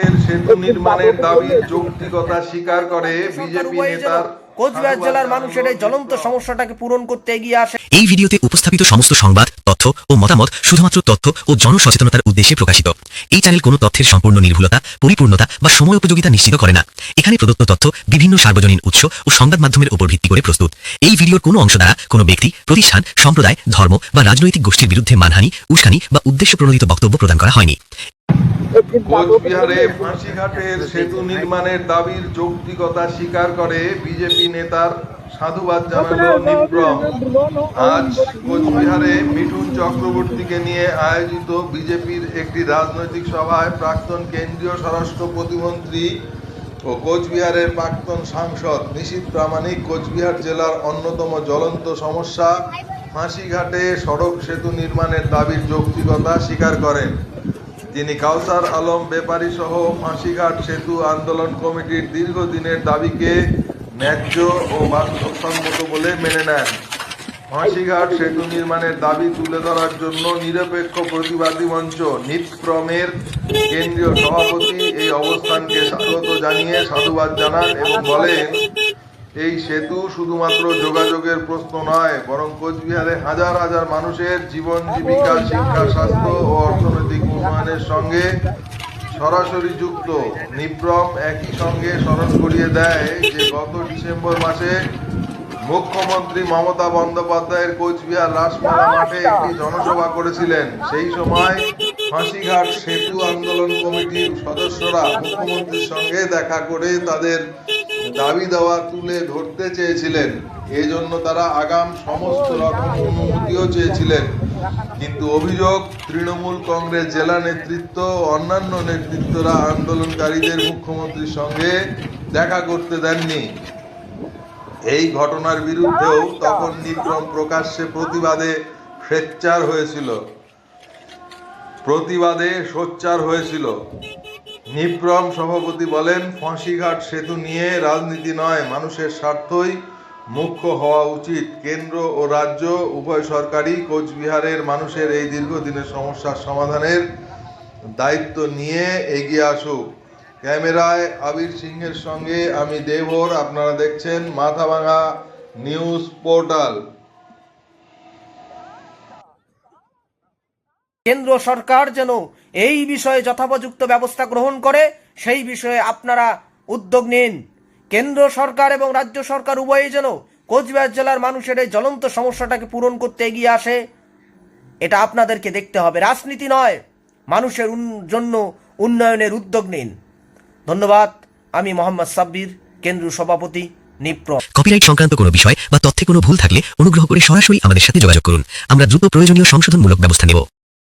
এর সেতু নির্মাণের দাবি যৌক্তিকতা স্বীকার করে বিজেপি নেতার কোচবিহার জেলার মানুষের এই জ্বলন্ত সমস্যাটাকে পূরণ করতে এগিয়ে আসে। এই ভিডিওতে উপস্থাপিত সমস্ত সংবাদ তথ্য ও মতামত শুধুমাত্র তথ্য ও জনসচেতনতার উদ্দেশ্যে প্রকাশিত। এই চ্যানেল কোনো তথ্যের সম্পূর্ণ নির্ভুলতা, পরিপূর্ণতা বা সময় উপযোগিতা নিশ্চিত করে না। এখানে প্রদত্ত তথ্য বিভিন্ন সার্বজনীন উৎস ও সংবাদ মাধ্যমের উপর ভিত্তি করে প্রস্তুত। এই ভিডিওর কোনো অংশ দ্বারা কোনো ব্যক্তি, প্রতিষ্ঠান, সম্প্রদায়, ধর্ম বা রাজনৈতিক গোষ্ঠীর বিরুদ্ধে মানহানি, উস্কানি বা উদ্দেশ্য প্রণোদিত বক্তব্য প্রদান করা হয়নি। কোচবিহারে সেতু নির্মাণের দাবির যৌক্তিকতা স্বীকার করে বিজেপি নেতার সাধুবাদ জানালো নিব্রম আজ কোচবিহারে মিঠুন চক্রবর্তীকে নিয়ে আয়োজিত বিজেপির একটি রাজনৈতিক সভায় প্রাক্তন কেন্দ্রীয় স্বরাষ্ট্র প্রতিমন্ত্রী ও কোচবিহারের প্রাক্তন সাংসদ নিশীত প্রামাণিক কোচবিহার জেলার অন্যতম জ্বলন্ত সমস্যা ফাঁসিঘাটে সড়ক সেতু নির্মাণের দাবির যৌক্তিকতা স্বীকার করেন। তিনি কাউসার আলম বেপারী সহ ফাঁসিঘাট সেতু আন্দোলন কমিটির দীর্ঘদিনের দাবিকে ন্যায্য ও বাস্তবসম্মত বলে মেনে নেন। ফাঁসিঘাট সেতু নির্মাণের দাবি তুলে ধরার জন্য নিরপেক্ষ প্রতিবাদী মঞ্চ নিৎপ্রমের কেন্দ্রীয় সভাপতি এই অবস্থানকে স্বাগত জানিয়ে সাধুবাদ জানান এবং বলেন, এই সেতু শুধুমাত্র যোগাযোগের প্রশ্ন নয়, বরং কোচবিহারে হাজার হাজার মানুষের জীবন জীবিকা, শিক্ষা, স্বাস্থ্য ও অর্থনৈতিক উন্নয়নের সঙ্গে সরাসরি যুক্ত। নিপ্রম একই সঙ্গে স্মরণ করিয়ে দেয় যে গত ডিসেম্বর মাসে মুখ্যমন্ত্রী মমতা বন্দ্যোপাধ্যায়ের কোচবিহার রাসমেলা মাঠে একটি জনসভা করেছিলেন। সেই সময় ফাঁসিঘাট সেতু আন্দোলন কমিটির সদস্যরা মুখ্যমন্ত্রীর সঙ্গে দেখা করে তাদের দাবি দেওয়া তুলে ধরতে চেয়েছিলেন। এই জন্য তারা আগাম সমস্ত রকম অনুমতিও চেয়েছিলেন। কিন্তু অভিযোগ, তৃণমূল কংগ্রেস জেলা নেতৃত্ব, অন্যান্য নেতৃত্বরা আন্দোলনকারীদের মুখ্যমন্ত্রীর সঙ্গে দেখা করতে দেননি। এই ঘটনার বিরুদ্ধেও তখন নিক্রম প্রকাশ্যে প্রতিবাদে সোচ্চার হয়েছিল। প্রতিবাদে সোচ্চার হয়েছিল। নিপ্রম সভাপতি বলেন, ফাঁসিঘাট সেতু নিয়ে রাজনীতি নয়, মানুষের স্বার্থই মুখ্য হওয়া উচিত। কেন্দ্র ও রাজ্য উভয় সরকারই কোচবিহারের মানুষের এই দীর্ঘদিনের সমস্যার সমাধানের দায়িত্ব নিয়ে এগিয়ে আসুক। ক্যামেরায় আবির সিংহের সঙ্গে আমি দেবর, আপনারা দেখছেন মাথাভাঙা নিউজ পোর্টাল। কেন্দ্র সরকার যেন এই বিষয়ে যথোপযুক্ত ব্যবস্থা গ্রহণ করে, সেই বিষয়ে আপনারা উদ্যোগ নিন। কেন্দ্র সরকার এবং রাজ্য সরকার উভয়ই যেন কোচবিহার জেলার মানুষের এই জ্বলন্ত সমস্যাটাকে পূরণ করতে এগিয়ে আসে, এটা আপনাদেরকে দেখতে হবে। রাজনীতি নয়, মানুষের জন্য উন্নয়নের উদ্যোগ নিন। ধন্যবাদ, আমি মোহাম্মদ সাব্বির কেন্দ্রীয় সভাপতি নিপ্র কপিরাইট সংক্রান্ত কোনো বিষয় বা তথ্যে কোনো ভুল থাকলে অনুগ্রহ করে সরাসরি আমাদের সাথে যোগাযোগ করুন। আমরা দ্রুত প্রয়োজনীয় সংশোধনমূলক ব্যবস্থা নেব।